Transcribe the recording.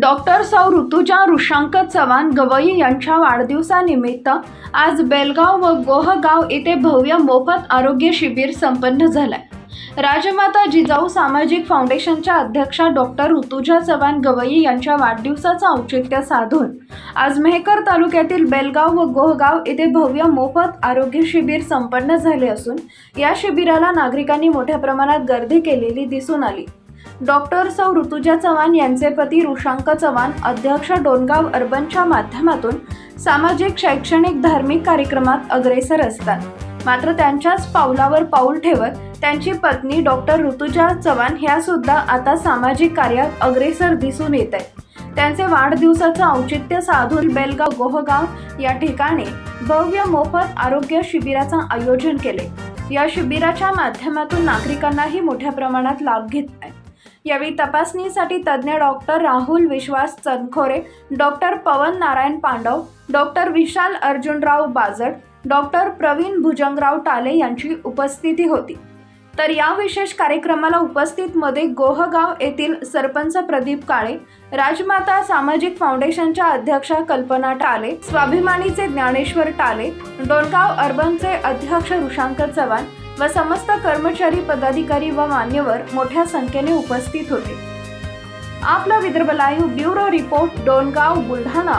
Doctor सौ ऋतुजा ऋषांक चव्हाण गवई यांच्या वाढदिवसानिमित्त आज बेलगाव व गोहगाव येथे भव्य मोफत आरोग्य शिबिर संपन्न झालंय. राजमाता जिजाऊ सामाजिक फाउंडेशनच्या अध्यक्षा डॉक्टर ऋतुजा चव्हाण गवई यांच्या वाढदिवसाचं औचित्य साधून आज मेहकर तालुक्यातील बेलगाव व गोहगाव येथे भव्य मोफत आरोग्य शिबिर संपन्न झाले असून या शिबिराला नागरिकांनी मोठ्या प्रमाणात गर्दी केलेली दिसून आली. डॉक्टर सौ ऋतुजा चव्हाण यांचे पती ऋषांक चव्हाण अध्यक्ष डोनगाव अर्बनच्या माध्यमातून सामाजिक शैक्षणिक धार्मिक कार्यक्रमात अग्रेसर असतात. मात्र त्यांच्याच पावलावर पाऊल ठेवत त्यांची पत्नी डॉक्टर ऋतुजा चव्हाण ह्या सुद्धा आता सामाजिक कार्यात अग्रेसर दिसून येत आहेत त्यांचे वाढदिवसाचं औचित्य साधून बेलगाव गोहगाव या ठिकाणी भव्य मोफत आरोग्य शिबिराचं आयोजन केले. या शिबिराच्या माध्यमातून नागरिकांनाही मोठ्या प्रमाणात लाभ घेत आहे यावेळी तपासणीसाठी तज्ज्ञ doctor Rahul Vishwas Chankhore doctor Pawan Narayan Pandav doctor Vishal Arjunrao Bajat doctor Pravin Bhujangrao Tale यांची उपस्थिती होती. तर या विशेष कार्यक्रमाला उपस्थित मध्ये गोहगाव येथील सरपंच प्रदीप काळे राजमाता सामाजिक फाउंडेशनच्या अध्यक्षा कल्पना टाले स्वाभिमानीचे ज्ञानेश्वर टाले डोणगाव अर्बनचे अध्यक्ष ऋषांक चव्हाण व समस्त कर्मचारी पदाधिकारी व मान्यवर मोठ्या संख्येने उपस्थित होते. आपला Vidarbha live bureau report Dongaon Buldhana.